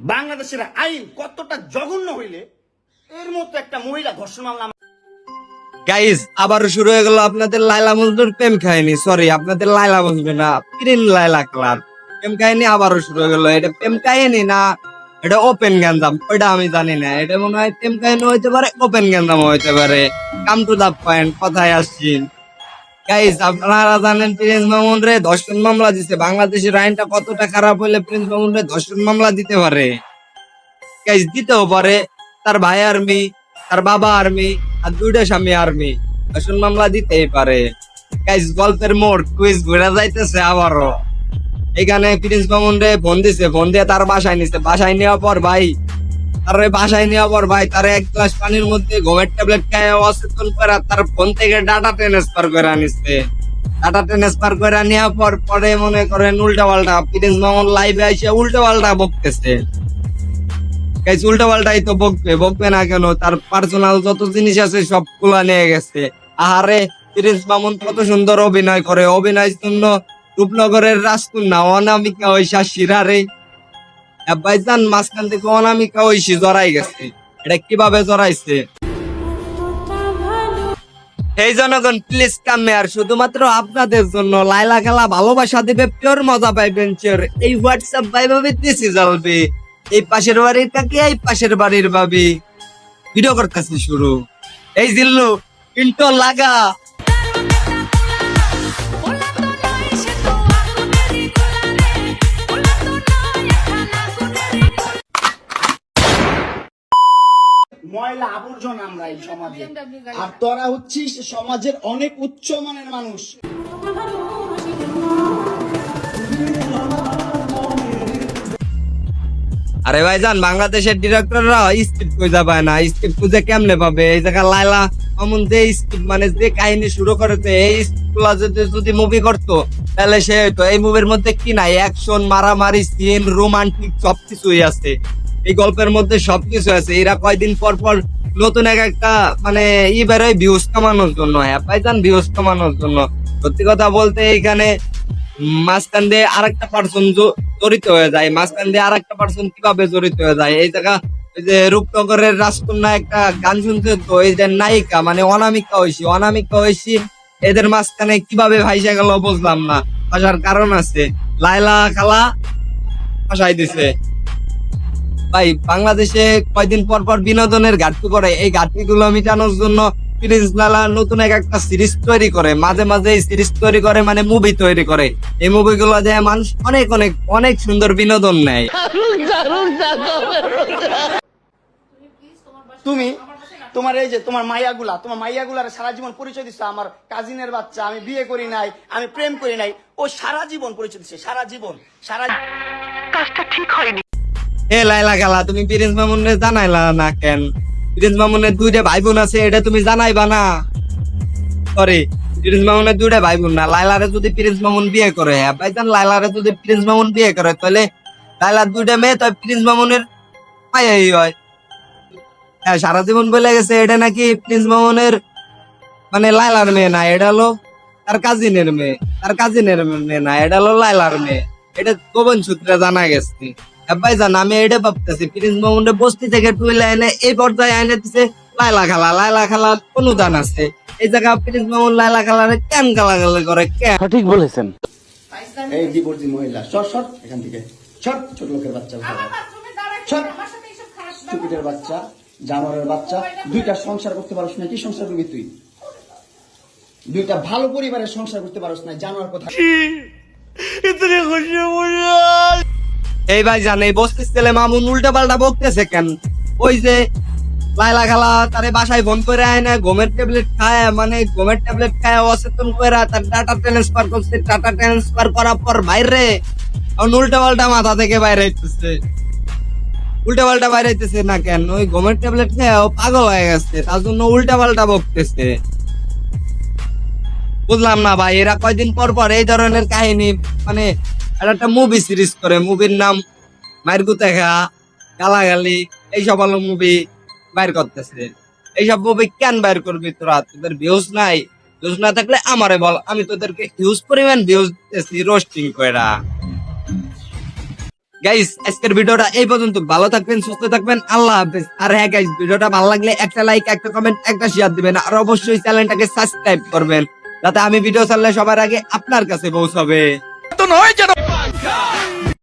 বাংলাদেশের আইন কতটা জঘন্য হইলে এর মতো একটা মহিলা ধর্ষণ মামলা গাইজ শুরু হয়ে গেল আপনাদের লাইলা মজনুর প্রেম কাহিনী। সরি আপনাদের লাইলা মজনু না, প্রিন লাইলা ক্লাব। প্রেম কাহিনী আবারও শুরু হয়ে গেল। এটা প্রেম কাহিনী না, এটা ওপেন গ্যান্দাম ওইটা আমি জানি না। এটা মনে হয় প্রেম কাহিনী হইতে পারে ওপেন গ্যান্দাম হইতে পারে। কাম টু দা পয়েন্ট কথায় আসছি। গাইজ আপনারা জানেন প্রিন্স মামুন রে ধর্ষণ মামলা দিছে। বাংলাদেশের আইনটা কতটা খারাপ হলে প্রিন্স মামুন রে ধর্ষণ মামলা দিতে পারে? গাইজ দিতেও পারে। তার ভাই আর্মি তার বাবা আর্মি আর দুইটা স্বামী আর্মি ধর্ষণ মামলা দিতেই পারে। গাইজ গল্পের মোড় কুইজ ঘুরে যাইতেছে আবারও। এখানে প্রিন্স মামুন রে ফোন দিছে, ফোন দিয়ে তার বাসায় নিছে। বাসায় নেওয়ার পর ভাই তার ওই বাসায় নেওয়ার পর ভাই, তার এক গ্লাস পানির মধ্যে ঘুমের ট্যাবলেট খায় অচেতন করে তার ফোন থেকে ডাটা ট্রান্সফার করে আনিছে। ডাটা ট্রান্সফার করে নেওয়ার পর পরে মনে করেন উল্টা পাল্টা প্রিন্স মামুন লাইভে এসে উল্টা পাল্টা বকতেছে। গাইস উল্টা পাল্টাই তো বকবে বকবে না কেন? তার পার্সোনাল যত জিনিস আছে সব সবগুলা নিয়ে গেছে। আহারে প্রিন্স মামুন কত সুন্দর অভিনয় করে। অভিনয়ের জন্য রূপনগরের রাজকন্যা অনামিকা ঐশা শিরারে ভাইজান মাঝখান থেকে অনামিকা জড়াই গেছে। এটা কীভাবে জড়াইছে? এই জনগণ প্লিজ কামে শুধুমাত্র আপনাদের জন্য লাইলা খেলা ভালোবাসা দিবে পিওর মজা পাইবেন চিওর এই হোয়াটসঅ্যাপ ভাই ভাবে দিছি জ্বলবে এই পাশের বাড়ির কাকে, এই পাশের বাড়ির ভাবি। ভিডিও করতেছি শুরু। এই জিল্লু ইন্টো লাগা। ময়লা আবর্জনা আমরা এই সমাজে। আর তোরা হচ্ছিস সমাজের অনেক উচ্চ মানের মানুষ। আরে ভাইজান বাংলাদেশের ডিরেক্টররা স্ক্রিপ্ট খুঁজে পায় না? স্ক্রিপ্ট খুঁজে কেমনে পাবে? এই জায়গা লাইলা অমন যে স্ক্রিপ্ট মানে যে কাহিনী শুরু করেছে এই স্ক্রিপ্টগুলা যদি যদি মুভি করতো তাহলে সে তো এই মুভির মধ্যে কি নাই? অ্যাকশন মারামারি সিন রোমান্টিক সবকিছুই আছে। এই গল্পের মধ্যে সবকিছু আছে। এরা কয়দিন পর পর নতুন এক একটা মানে ই বেরোয় ভিউজ কামানোর জন্য। ভাইজান ভিউজ কামানোর জন্য। সত্যি কথা বলতে এখানে মাঝখান দিয়ে আরেকটা পার্সন জড়িত হয়ে যায়। মাঝখান দিয়ে আরেকটা পার্সন কীভাবে জড়িত হয়ে যায়? এই জায়গা ওই যে রূপনগরের রাজকন্যা একটা গান শুনতে তো, এই যে নায়িকা মানে অনামিকা ঐশী। অনামিকা ঐশী, এদের মাঝখানে কীভাবে ভাইসা গেল বুঝলাম না। ভাষার কারণ আছে। লাইলা খালা ভাসাই দিছে। ভাই বাংলাদেশে কয়দিন পর পর বিনোদনের ঘাটতি করে এই ঘাটতি গুলো মেটানোর জন্য প্রিন্স লালা নতুন এক একটা সিরিজ তৈরি করে। মাঝে মাঝে এই সিরিজ তৈরি করে মানে মুভি তৈরি করে। এই মুভিগুলো দিয়ে মানুষ অনেক অনেক অনেক সুন্দর বিনোদন নেয়। তুমি তোমার এই যে তোমার মাইয়াগুলা তোমার মাইয়াগুলার সারা জীবন পরিচয় দিচ্ছে আমার কাজিনের বাচ্চা আমি বিয়ে করি নাই আমি প্রেম করি নাই। ও সারা জীবন পরিচয় দিচ্ছে সারা জীবন সারা এ লাইলা খালা তুমি প্রিন্স মামুনে জানাইলা না কেন? প্রিন্স মামুনের দুইটা ভাই বোন আছে, এটা তুমি জানাইবা না? সরি প্রিন্স মামুনের দুইটা ভাই বোন না, লাইলারে যদি প্রিন্স মামুন বিয়ে করে হ্যাঁ ভাইজান, লাইলারে যদি প্রিন্স মামুন বিয়ে করে, তাহলে লাইলার দুইটা মেয়ে তো প্রিন্স মামুনের মায়াই হয়। হ্যাঁ সারা জীবন বলে গেছে, এটা নাকি প্রিন্স মামুনের মানে লাইলার মেয়ে না, এটা হলো তার কাজিনের মেয়ে, তার কাজিনের মেয়ে না, এটা হলো লাইলার মেয়ে, এটা গোপন সূত্রে জানা গেছে। আমি এটা ভাবতেছি প্রিন্স মামুনের বস্তি থেকে তুলে এনে এই পর্যায়ে এনে দিছে লাইলা খালা লাইলা খালার অনুদান আছে। এই জায়গা প্রিন্স মামুন লাইলা খালারে কেন গালাগালি করে কেন সঠিক বলেছেন। এই মহিলা সর সর এখান থেকে। সর ছোট লোকের বাচ্চা সর স্টুপিডের বাচ্চা জানোয়ারের বাচ্চা দুইটা সংসার করতে পারস না কি সংসার করবি তুই? দুইটা ভালো পরিবারের সংসার করতে পারস না জানোয়ার কথা এই ভাই জান, এই বস্তির ছেলে মামুন উল্টা পাল্টা বকতেছে কেন? ওই যে লাইলা খালা তারে বাসায় ফোন করে আয় না ঘুমের ট্যাবলেট খায় মানে গমের ট্যাবলেট খায়, অচেতন করে তার ডাটা ট্রান্সফার করছে ডাটা ট্রান্সফার করার পর বাইরে উল্টা পাল্টা মাথা থেকে বাইরে হইতেছে উল্টা পাল্টা বাইরে হইতেছে না কেন? ওই গমের ট্যাবলেট খেয়ে পাগল হয়ে গেছে, তার জন্য উল্টা পাল্টা বকতেছে। বুঝলাম না ভাই, এরা কয়দিন পর পর এই ধরনের কাহিনী মানে এটা একটা মুভি সিরিজ করে মুভির নাম মায়ের দেখা গালাগালি, এইসব হলো মুভি বাইর করতেছে। এইসব মুভি কেন বাইর করবি তোরা? তোদের ভিউজ নাই। ভিউজ না থাকলে আমারে বল, আমি তোদেরকে হিউজ পরিমাণ ভিউজ দিতেছি রোস্টিং গাইস আজকের ভিডিওটা এই পর্যন্ত। ভালো থাকবেন, সুস্থ থাকবেন। আল্লাহ হাফেজ। আর হ্যাঁ গাইস ভিডিওটা ভালো লাগলে একটা লাইক একটা কমেন্ট একটা শেয়ার দিবেন। আর অবশ্যই চ্যানেলটাকে সাবস্ক্রাইব করবেন। যাতে আমি ভিডিও ছাড়লে সবার আগে আপনার কাছে পৌঁছাবে।